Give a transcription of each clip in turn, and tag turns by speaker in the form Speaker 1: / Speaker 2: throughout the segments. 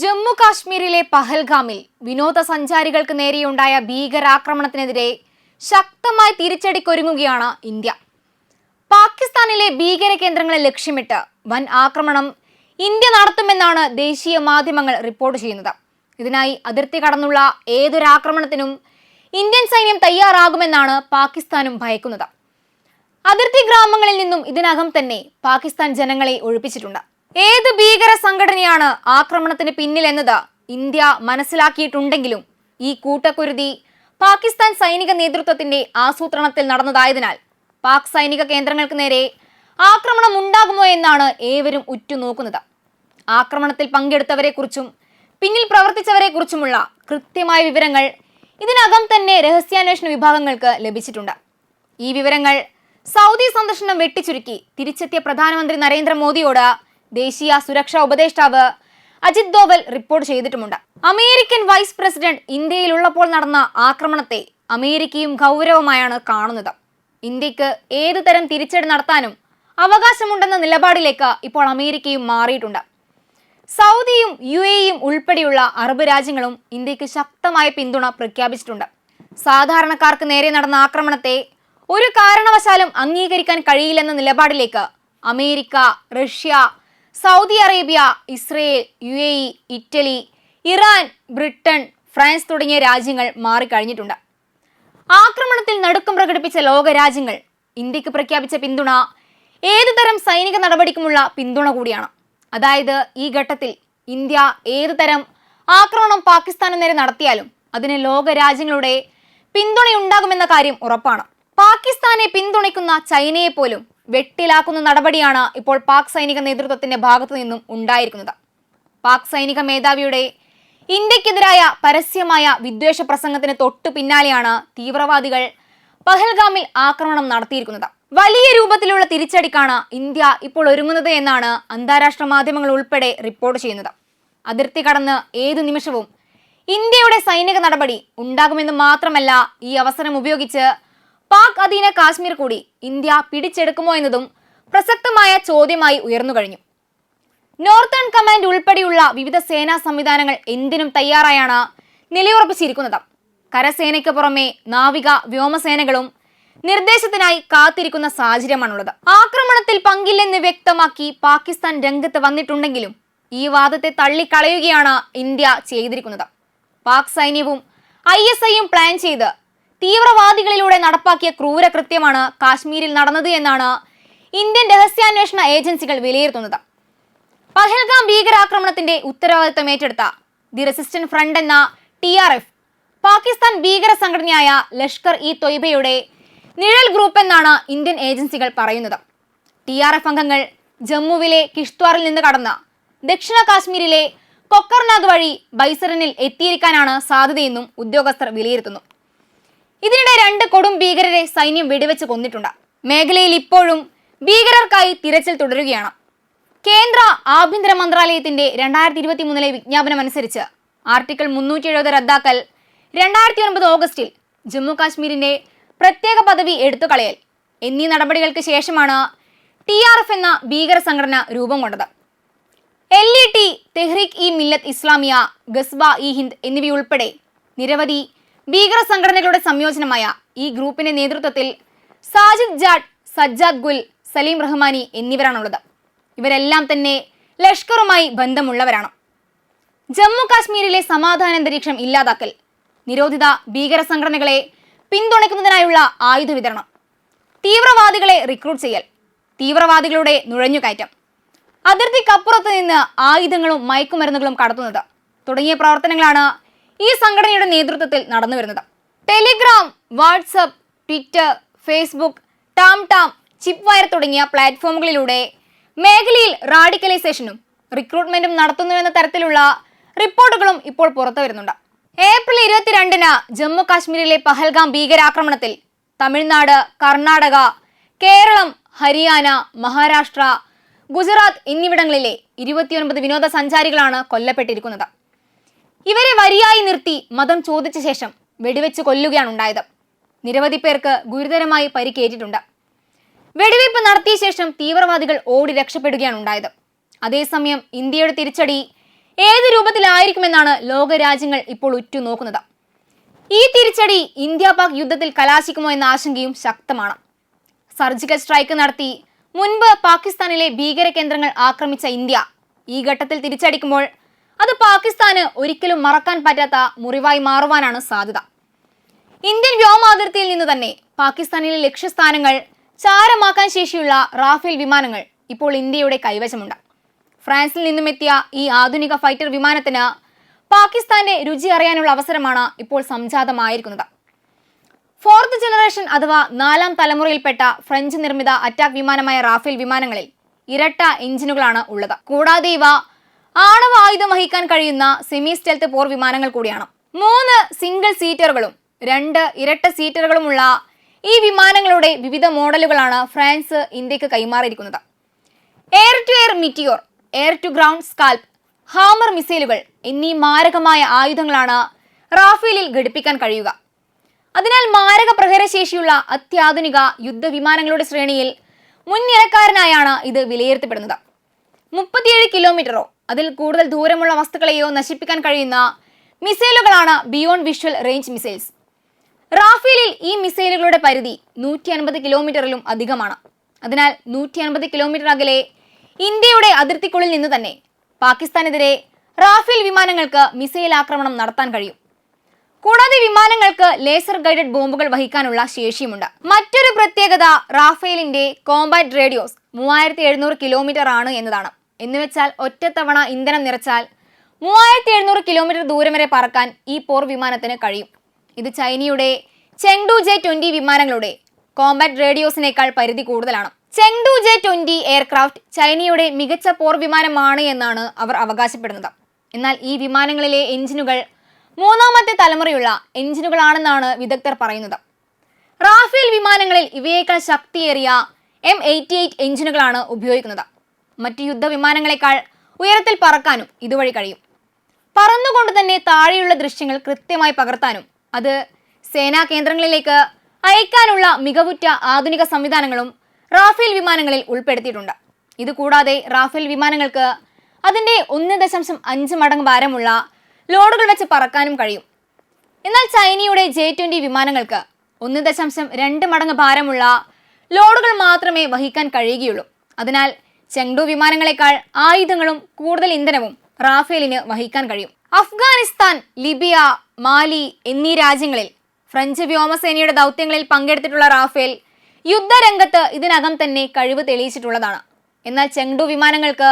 Speaker 1: ജമ്മു കാശ്മീരിലെ പഹൽഗാമിൽ വിനോദസഞ്ചാരികൾക്ക് നേരെയുണ്ടായ ഭീകരാക്രമണത്തിനെതിരെ ശക്തമായി തിരിച്ചടിക്കൊരുങ്ങുകയാണ് ഇന്ത്യ. പാകിസ്ഥാനിലെ ഭീകര കേന്ദ്രങ്ങളെ ലക്ഷ്യമിട്ട് വൻ ആക്രമണം ഇന്ത്യ നടത്തുമെന്നാണ് ദേശീയ മാധ്യമങ്ങൾ റിപ്പോർട്ട് ചെയ്യുന്നത്. ഇതിനായി അതിർത്തി കടന്നുള്ള ഏതൊരാക്രമണത്തിനും ഇന്ത്യൻ സൈന്യം തയ്യാറാകുമെന്നാണ് പാകിസ്ഥാനും ഭയക്കുന്നത്. അതിർത്തി ഗ്രാമങ്ങളിൽ നിന്നും ഇതിനകം തന്നെ പാകിസ്ഥാൻ ജനങ്ങളെ ഒഴിപ്പിച്ചിട്ടുണ്ട്. ഏത് ഭീകര സംഘടനയാണ് ആക്രമണത്തിന് പിന്നിലെന്നത് ഇന്ത്യ മനസ്സിലാക്കിയിട്ടുണ്ടെങ്കിലും ഈ കൂട്ടക്കുരുതി പാകിസ്ഥാൻ സൈനിക നേതൃത്വത്തിന്റെ ആസൂത്രണത്തിൽ നടന്നതായതിനാൽ പാക് സൈനിക കേന്ദ്രങ്ങൾക്ക് നേരെ ആക്രമണം ഉണ്ടാകുമോ എന്നാണ് ഏവരും ഉറ്റുനോക്കുന്നത്. ആക്രമണത്തിൽ പങ്കെടുത്തവരെക്കുറിച്ചും പിന്നിൽ പ്രവർത്തിച്ചവരെക്കുറിച്ചുമുള്ള കൃത്യമായ വിവരങ്ങൾ ഇതിനകം തന്നെ രഹസ്യാന്വേഷണ വിഭാഗങ്ങൾക്ക് ലഭിച്ചിട്ടുണ്ട്. ഈ വിവരങ്ങൾ സൗദി സന്ദർശനം വെട്ടിച്ചുരുക്കി തിരിച്ചെത്തിയ പ്രധാനമന്ത്രി നരേന്ദ്രമോദിയോട് ദേശീയ സുരക്ഷാ ഉപദേഷ്ടാവ് അജിത് ദോവൽ റിപ്പോർട്ട് ചെയ്തിട്ടുമുണ്ട്. അമേരിക്കൻ വൈസ് പ്രസിഡന്റ് ഇന്ത്യയിലുള്ളപ്പോൾ നടന്ന ആക്രമണത്തെ അമേരിക്കയും ഗൗരവമായാണ് കാണുന്നത്. ഇന്ത്യയ്ക്ക് ഏതു തരം തിരിച്ചടി നടത്താനും അവകാശമുണ്ടെന്ന നിലപാടിലേക്ക് ഇപ്പോൾ അമേരിക്കയും മാറിയിട്ടുണ്ട്. സൗദിയും യു എയും ഉൾപ്പെടെയുള്ള അറബ് രാജ്യങ്ങളും ഇന്ത്യയ്ക്ക് ശക്തമായ പിന്തുണ പ്രഖ്യാപിച്ചിട്ടുണ്ട്. സാധാരണക്കാർക്ക് നേരെ നടന്ന ആക്രമണത്തെ ഒരു കാരണവശാലും അംഗീകരിക്കാൻ കഴിയില്ലെന്ന നിലപാടിലേക്ക് America Russia Saudi Arabia Israel U A E Italy Iran Britain France തുടങ്ങിയ രാജ്യങ്ങൾ മാറിക്കഴിഞ്ഞിട്ടുണ്ട്. ആക്രമണത്തിൽ നടുക്കം പ്രകടിപ്പിച്ച ലോകരാജ്യങ്ങൾ ഇന്ത്യയ്ക്ക് പ്രഖ്യാപിച്ച പിന്തുണ ഏതു തരം സൈനിക നടപടിക്കുമുള്ള പിന്തുണ കൂടിയാണ്. അതായത് ഈ ഘട്ടത്തിൽ ഇന്ത്യ ഏതു തരം ആക്രമണം പാകിസ്ഥാന് നേരെ നടത്തിയാലും അതിന് ലോകരാജ്യങ്ങളുടെ പിന്തുണയുണ്ടാകുമെന്ന കാര്യം ഉറപ്പാണ്. പാകിസ്ഥാനെ പിന്തുണയ്ക്കുന്ന ചൈനയെ പോലും വെട്ടിലാക്കുന്ന നടപടിയാണ് ഇപ്പോൾ പാക് സൈനിക നേതൃത്വത്തിന്റെ ഭാഗത്തു നിന്നും ഉണ്ടായിരിക്കുന്നത്. പാക് സൈനിക മേധാവിയുടെ ഇന്ത്യക്കെതിരായ പരസ്യമായ വിദ്വേഷ പ്രസംഗത്തിന് തൊട്ടു പിന്നാലെയാണ് തീവ്രവാദികൾ പഹൽഗാമിൽ ആക്രമണം നടത്തിയിരിക്കുന്നത്. വലിയ രൂപത്തിലുള്ള തിരിച്ചടിക്കാണ് ഇന്ത്യ ഇപ്പോൾ ഒരുങ്ങുന്നത് എന്നാണ് അന്താരാഷ്ട്ര മാധ്യമങ്ങൾ ഉൾപ്പെടെ റിപ്പോർട്ട് ചെയ്യുന്നത്. അതിർത്തി കടന്ന് ഏതു നിമിഷവും ഇന്ത്യയുടെ സൈനിക നടപടി ഉണ്ടാകുമെന്ന് മാത്രമല്ല ഈ അവസരം ഉപയോഗിച്ച് പാക് അധീന കാശ്മീർ കൂടി ഇന്ത്യ പിടിച്ചെടുക്കുമോ എന്നതും പ്രസക്തമായ ചോദ്യമായി ഉയർന്നു കഴിഞ്ഞു. നോർത്തേൺ കമാൻഡ് ഉൾപ്പെടെയുള്ള വിവിധ സേനാ സംവിധാനങ്ങൾ എന്തിനും തയ്യാറായാണ് നിലയുറപ്പിച്ചിരിക്കുന്നത്. കരസേനയ്ക്ക് പുറമെ നാവിക വ്യോമസേനകളും നിർദ്ദേശത്തിനായി കാത്തിരിക്കുന്ന സാഹചര്യമാണുള്ളത്. ആക്രമണത്തിൽ പങ്കില്ലെന്ന് വ്യക്തമാക്കി പാകിസ്ഥാൻ രംഗത്ത് വന്നിട്ടുണ്ടെങ്കിലും ഈ വാദത്തെ തള്ളിക്കളയുകയാണ് ഇന്ത്യ ചെയ്തിരിക്കുന്നത്. പാക് സൈന്യവും ഐ പ്ലാൻ ചെയ്ത് തീവ്രവാദികളിലൂടെ നടപ്പാക്കിയ ക്രൂരകൃത്യമാണ് കാശ്മീരിൽ നടന്നത് എന്നാണ് ഇന്ത്യൻ രഹസ്യാന്വേഷണ ഏജൻസികൾ വിലയിരുത്തുന്നത്. പഹൽഗാം ഭീകരാക്രമണത്തിന്റെ ഉത്തരവാദിത്തം ഏറ്റെടുത്ത ദി റെസിസ്റ്റന്റ് ഫ്രണ്ട് എന്ന ടി ആർ എഫ് പാകിസ്ഥാൻ ഭീകര സംഘടനയായ ലഷ്കർ ഇ തൊയ്ബയുടെ നിഴൽ ഗ്രൂപ്പ് എന്നാണ് ഇന്ത്യൻ ഏജൻസികൾ പറയുന്നത്. ടി ആർ എഫ് അംഗങ്ങൾ ജമ്മുവിലെ കിഷ്ത്വാറിൽ നിന്ന് കടന്ന് ദക്ഷിണ കാശ്മീരിലെ കൊക്കർനാഗ് വഴി ബൈസറിനിൽ എത്തിയിരിക്കാനാണ് സാധ്യതയെന്നും ഉദ്യോഗസ്ഥർ വിലയിരുത്തുന്നു. ഇതിനിടെ രണ്ട് കൊടും ഭീകരരെ സൈന്യം വെടിവെച്ച് കൊന്നിട്ടുണ്ട്. മേഖലയിൽ ഇപ്പോഴും ഭീകരർക്കായി തിരച്ചിൽ തുടരുകയാണ്. കേന്ദ്ര ആഭ്യന്തര മന്ത്രാലയത്തിന്റെ രണ്ടായിരത്തി ഇരുപത്തി മൂന്നിലെ വിജ്ഞാപനം അനുസരിച്ച് ആർട്ടിക്കിൾ മുന്നൂറ്റി എഴുപത് റദ്ദാക്കൽ രണ്ടായിരത്തി ഒൻപത് ഓഗസ്റ്റിൽ ജമ്മു കാശ്മീരിന്റെ പ്രത്യേക പദവി എടുത്തുകളയൽ എന്നീ നടപടികൾക്ക് ശേഷമാണ് ടി ആർ എഫ് എന്ന ഭീകര സംഘടന രൂപം കൊണ്ടത്. L E T Tehreek e Millat Islamia ഗസ്ബ e Hind എന്നിവയുൾപ്പെടെ നിരവധി ഭീകര സംഘടനകളുടെ സംയോജനമായ ഈ ഗ്രൂപ്പിന്റെ നേതൃത്വത്തിൽ സാജിദ് ജാട്ട് സജ്ജാദ് ഗുൽ സലീം റഹ്മാനി എന്നിവരാണുള്ളത്. ഇവരെല്ലാം തന്നെ ലഷ്കറുമായി ബന്ധമുള്ളവരാണ്. ജമ്മു കാശ്മീരിലെ സമാധാനാന്തരീക്ഷം ഇല്ലാതാക്കൽ നിരോധിത ഭീകര സംഘടനകളെ പിന്തുണയ്ക്കുന്നതിനായുള്ള ആയുധ വിതരണം തീവ്രവാദികളെ റിക്രൂട്ട് ചെയ്യൽ തീവ്രവാദികളുടെ നുഴഞ്ഞുകയറ്റം അതിർത്തിക്കപ്പുറത്ത് നിന്ന് ആയുധങ്ങളും മയക്കുമരുന്നുകളും കടത്തുന്നത് തുടങ്ങിയ പ്രവർത്തനങ്ങളാണ് ഈ സംഘടനയുടെ നേതൃത്വത്തിൽ നടന്നു വരുന്നത്. Telegram whatsapp twitter facebook tam tam chirpwire തുടങ്ങിയ പ്ലാറ്റ്ഫോമുകളിലൂടെ മേഖലയിൽ റാഡിക്കലൈസേഷനും റിക്രൂട്ട്മെന്റും നടത്തുന്നുവെന്ന തരത്തിലുള്ള റിപ്പോർട്ടുകളും ഇപ്പോൾ പുറത്തു വരുന്നുണ്ട്. ഏപ്രിൽ ഇരുപത്തിരണ്ടിന് ജമ്മു കാശ്മീരിലെ പഹൽഗാം ഭീകരാക്രമണത്തിൽ തമിഴ്നാട് കർണാടക കേരളം ഹരിയാന മഹാരാഷ്ട്ര ഗുജറാത്ത് എന്നിവിടങ്ങളിലെ ഇരുപത്തിയൊൻപത് വിനോദസഞ്ചാരികളാണ് കൊല്ലപ്പെട്ടിരിക്കുന്നത്. ഇവരെ വരിയായി നിർത്തി മതം ചോദിച്ച ശേഷം വെടിവെച്ച് കൊല്ലുകയാണ് ഉണ്ടായത്. നിരവധി പേർക്ക് ഗുരുതരമായി പരിക്കേറ്റിട്ടുണ്ട്. വെടിവെയ്പ് നടത്തിയ ശേഷം തീവ്രവാദികൾ ഓടി രക്ഷപ്പെടുകയാണ് ഉണ്ടായത്. അതേസമയം ഇന്ത്യയുടെ തിരിച്ചടി ഏത് രൂപത്തിലായിരിക്കുമെന്നാണ് ലോകരാജ്യങ്ങൾ ഇപ്പോൾ ഉറ്റുനോക്കുന്നത്. ഈ തിരിച്ചടി ഇന്ത്യ പാക് യുദ്ധത്തിൽ കലാശിക്കുമോ എന്ന ആശങ്കയും ശക്തമാണ്. സർജിക്കൽ സ്ട്രൈക്ക് നടത്തി മുൻപ് പാകിസ്ഥാനിലെ ഭീകര കേന്ദ്രങ്ങൾ ആക്രമിച്ച ഇന്ത്യ ഈ ഘട്ടത്തിൽ തിരിച്ചടിക്കുമ്പോൾ അത് പാകിസ്ഥാന് ഒരിക്കലും മറക്കാൻ പറ്റാത്ത മുറിവായി മാറുവാനാണ് സാധ്യത. ഇന്ത്യൻ വ്യോമാതിർത്തിയിൽ നിന്ന് തന്നെ പാകിസ്ഥാനിലെ ലക്ഷ്യസ്ഥാനങ്ങൾ ചാരമാക്കാൻ ശേഷിയുള്ള റാഫേൽ വിമാനങ്ങൾ ഇപ്പോൾ ഇന്ത്യയുടെ കൈവശമുണ്ട്. ഫ്രാൻസിൽ നിന്നും എത്തിയ ഈ ആധുനിക ഫൈറ്റർ വിമാനത്തിന് പാകിസ്ഥാന്റെ രുചി അറിയാനുള്ള അവസരമാണ് ഇപ്പോൾ സംജാതമായിരിക്കുന്നത്. ഫോർത്ത് ജനറേഷൻ അഥവാ നാലാം തലമുറയിൽപ്പെട്ട ഫ്രഞ്ച് നിർമ്മിത അറ്റാക്ക് വിമാനമായ റാഫേൽ വിമാനങ്ങളിൽ ഇരട്ട എഞ്ചിനുകളാണ് ഉള്ളത്. കൂടാതെ ഇവ ആണവ ആയുധം വഹിക്കാൻ കഴിയുന്ന സെമി സ്റ്റെൽത്ത് പോർ വിമാനങ്ങൾ കൂടിയാണ്. മൂന്ന് സിംഗിൾ സീറ്ററുകളും രണ്ട് ഇരട്ട സീറ്ററുകളുമുള്ള ഈ വിമാനങ്ങളുടെ വിവിധ മോഡലുകളാണ് ഫ്രാൻസ് ഇന്ത്യയ്ക്ക് കൈമാറിയിരിക്കുന്നത്. Air to air Meteor air to ground Scalp Hammer മിസൈലുകൾ എന്നീ മാരകമായ ആയുധങ്ങളാണ് റാഫേലിൽ ഘടിപ്പിക്കാൻ കഴിയുക. അതിനാൽ മാരക പ്രഹരശേഷിയുള്ള അത്യാധുനിക യുദ്ധവിമാനങ്ങളുടെ ശ്രേണിയിൽ മുൻനിരക്കാരനായാണ് ഇത് വിലയിരുത്തപ്പെടുന്നത്. മുപ്പത്തിയേഴ് കിലോമീറ്ററോ അതിൽ കൂടുതൽ ദൂരമുള്ള വസ്തുക്കളെയോ നശിപ്പിക്കാൻ കഴിയുന്ന മിസൈലുകളാണ് ബിയോണ്ട് വിഷ്വൽ റേഞ്ച് മിസൈൽസ് റാഫേലിൽ ഈ മിസൈലുകളുടെ പരിധി നൂറ്റി അൻപത് കിലോമീറ്ററിലും അധികമാണ്. അതിനാൽ നൂറ്റി അൻപത് കിലോമീറ്റർ അകലെ ഇന്ത്യയുടെ അതിർത്തിക്കുള്ളിൽ നിന്ന് തന്നെ പാകിസ്ഥാനെതിരെ റാഫേൽ വിമാനങ്ങൾക്ക് മിസൈൽ ആക്രമണം നടത്താൻ കഴിയും. കൂടാതെ വിമാനങ്ങൾക്ക് ലേസർ ഗൈഡഡ് ബോംബുകൾ വഹിക്കാനുള്ള ശേഷിയുമുണ്ട്. മറ്റൊരു പ്രത്യേകത റാഫേലിന്റെ കോംബാറ്റ് റേഡിയോസ് മൂവായിരത്തി എഴുന്നൂറ് കിലോമീറ്റർ ആണ് എന്നതാണ്. എന്നുവെച്ചാൽ ഒറ്റത്തവണ ഇന്ധനം നിറച്ചാൽ മൂവായിരത്തി എഴുന്നൂറ് കിലോമീറ്റർ ദൂരം വരെ പറക്കാൻ ഈ പോർ വിമാനത്തിന് കഴിയും. ഇത് ചൈനയുടെ ചെങ്ഡു ജെ ട്വന്റി വിമാനങ്ങളുടെ കോമ്പാറ്റ് റേഡിയോസിനേക്കാൾ പരിധി കൂടുതലാണ്. ചെങ്ഡു ജെ ട്വന്റി എയർക്രാഫ്റ്റ് ചൈനയുടെ മികച്ച പോർ വിമാനമാണ് എന്നാണ് അവർ അവകാശപ്പെടുന്നത്. എന്നാൽ ഈ വിമാനങ്ങളിലെ എഞ്ചിനുകൾ മൂന്നാമത്തെ തലമുറയുള്ള എഞ്ചിനുകളാണെന്നാണ് വിദഗ്ധർ പറയുന്നത്. റാഫേൽ വിമാനങ്ങളിൽ ഇവയേക്കാൾ ശക്തിയേറിയ എം എയ്റ്റി എയ്റ്റ് എഞ്ചിനുകളാണ് ഉപയോഗിക്കുന്നത്. മറ്റ് യുദ്ധവിമാനങ്ങളെക്കാൾ ഉയരത്തിൽ പറക്കാനും ഇതുവഴി കഴിയും. പറന്നുകൊണ്ട് തന്നെ താഴെയുള്ള ദൃശ്യങ്ങൾ കൃത്യമായി പകർത്താനും അത് സേനാ കേന്ദ്രങ്ങളിലേക്ക് അയക്കാനുള്ള മികവുറ്റ ആധുനിക സംവിധാനങ്ങളും റാഫേൽ വിമാനങ്ങളിൽ ഉൾപ്പെടുത്തിയിട്ടുണ്ട്. ഇതുകൂടാതെ റാഫേൽ വിമാനങ്ങൾക്ക് അതിന്റെ ഒന്ന് ദശാംശം അഞ്ച് മടങ്ങ് ഭാരമുള്ള ലോഡുകൾ വെച്ച് പറക്കാനും കഴിയും. എന്നാൽ ചൈനയുടെ ജെ ട്വന്റി വിമാനങ്ങൾക്ക് ഒന്ന് ദശാംശം രണ്ട് മടങ്ങ് ഭാരമുള്ള ലോഡുകൾ മാത്രമേ വഹിക്കാൻ കഴിയുകയുള്ളൂ. അതിനാൽ ചെങ്ഡു വിമാനങ്ങളെക്കാൾ ആയുധങ്ങളും കൂടുതൽ ഇന്ധനവും റാഫേലിന് വഹിക്കാൻ കഴിയും. അഫ്ഗാനിസ്ഥാൻ ലിബിയ മാലി എന്നീ രാജ്യങ്ങളിൽ ഫ്രഞ്ച് വ്യോമസേനയുടെ ദൗത്യങ്ങളിൽ പങ്കെടുത്തിട്ടുള്ള റാഫേൽ യുദ്ധരംഗത്ത് ഇതിനകം തന്നെ കഴിവ് തെളിയിച്ചിട്ടുള്ളതാണ്. എന്നാൽ ചെങ്ഡു വിമാനങ്ങൾക്ക്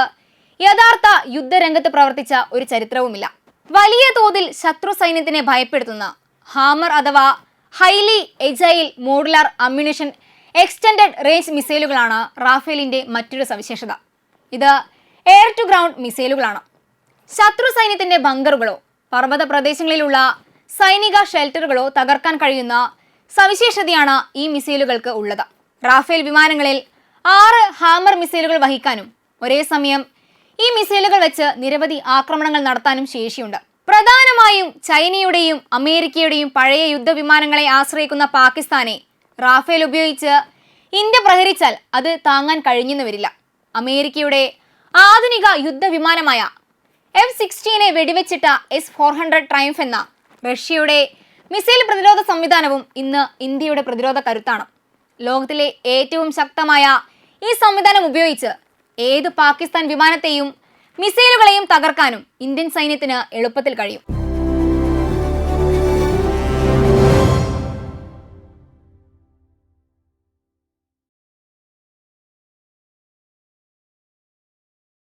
Speaker 1: യഥാർത്ഥ യുദ്ധരംഗത്ത് പ്രവർത്തിച്ച ഒരു ചരിത്രവുമില്ല. വലിയ തോതിൽ ശത്രു സൈന്യത്തിനെ ഭയപ്പെടുത്തുന്ന ഹാമർ അഥവാ highly agile modular ammunition extended range മിസൈലുകളാണ് റാഫേലിന്റെ മറ്റൊരു സവിശേഷത. ഇത് എയർ ടു ഗ്രൗണ്ട് മിസൈലുകളാണ് ശത്രു സൈന്യത്തിന്റെ ബങ്കറുകളോ പർവത പ്രദേശങ്ങളിലുള്ള സൈനിക ഷെൽട്ടറുകളോ തകർക്കാൻ കഴിയുന്ന സവിശേഷതയാണ് ഈ മിസൈലുകൾക്ക് ഉള്ളത്. റാഫേൽ വിമാനങ്ങളിൽ ആറ് ഹാമർ മിസൈലുകൾ വഹിക്കാനും ഒരേ സമയം ഈ മിസൈലുകൾ വെച്ച് നിരവധി ആക്രമണങ്ങൾ നടത്താനും ശേഷിയുണ്ട്. പ്രധാനമായും ചൈനയുടെയും അമേരിക്കയുടെയും പഴയ യുദ്ധവിമാനങ്ങളെ ആശ്രയിക്കുന്ന പാകിസ്ഥാനെ റാഫേൽ ഉപയോഗിച്ച് ഇന്ത്യ പ്രഹരിച്ചാൽ അത് താങ്ങാൻ കഴിഞ്ഞെന്ന് വരില്ല അമേരിക്കയുടെ ആധുനിക യുദ്ധവിമാനമായ എഫ് സിക്സ്റ്റീനെ വെടിവെച്ചിട്ട എസ് ഫോർ ഹൺഡ്രഡ് ട്രയംഫ് എന്ന റഷ്യയുടെ മിസൈൽ പ്രതിരോധ സംവിധാനവും ഇന്ന് ഇന്ത്യയുടെ പ്രതിരോധ കരുത്താണ്. ലോകത്തിലെ ഏറ്റവും ശക്തമായ ഈ സംവിധാനം ഉപയോഗിച്ച് ഏത് പാകിസ്ഥാൻ വിമാനത്തെയും മിസൈലുകളെയും തകർക്കാനും ഇന്ത്യൻ സൈന്യത്തിന് എളുപ്പത്തിൽ കഴിയും.